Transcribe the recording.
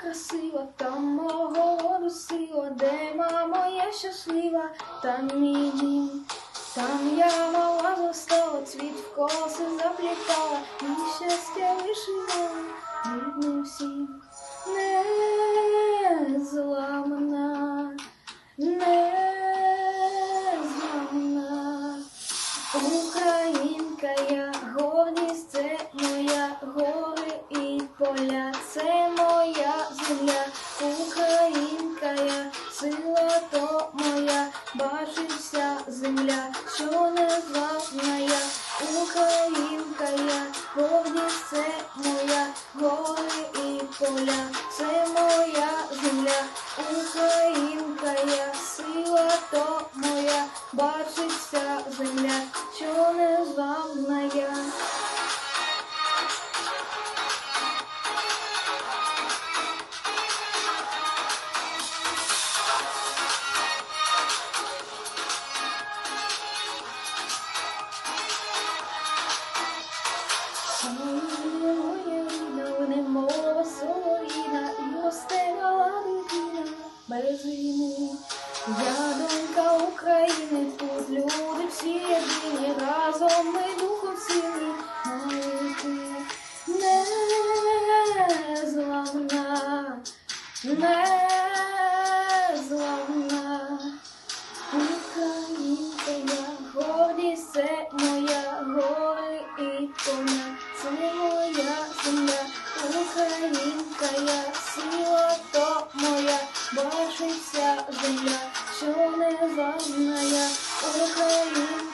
красива, там мого роду сила, де мама є щаслива, там мій дім, там я мала застала, цвіт в коси заплітала, і щастя лишила рідним всім. Земля, Українка я, сила то моя, бачить вся земля, що не зламна я, Українка я, гордість це моя, гори і поля, це моя земля, Українка я, сила то моя, бачить земля, що не зламна я. Війни. Я донька України, тут люди всі єдині, разом ми духом сильні, навіки незламна, незламна. Українка я, гордість це моя, гори і поля, це моя земля, Українка я, моя, бачиться земля, що не я, Українка.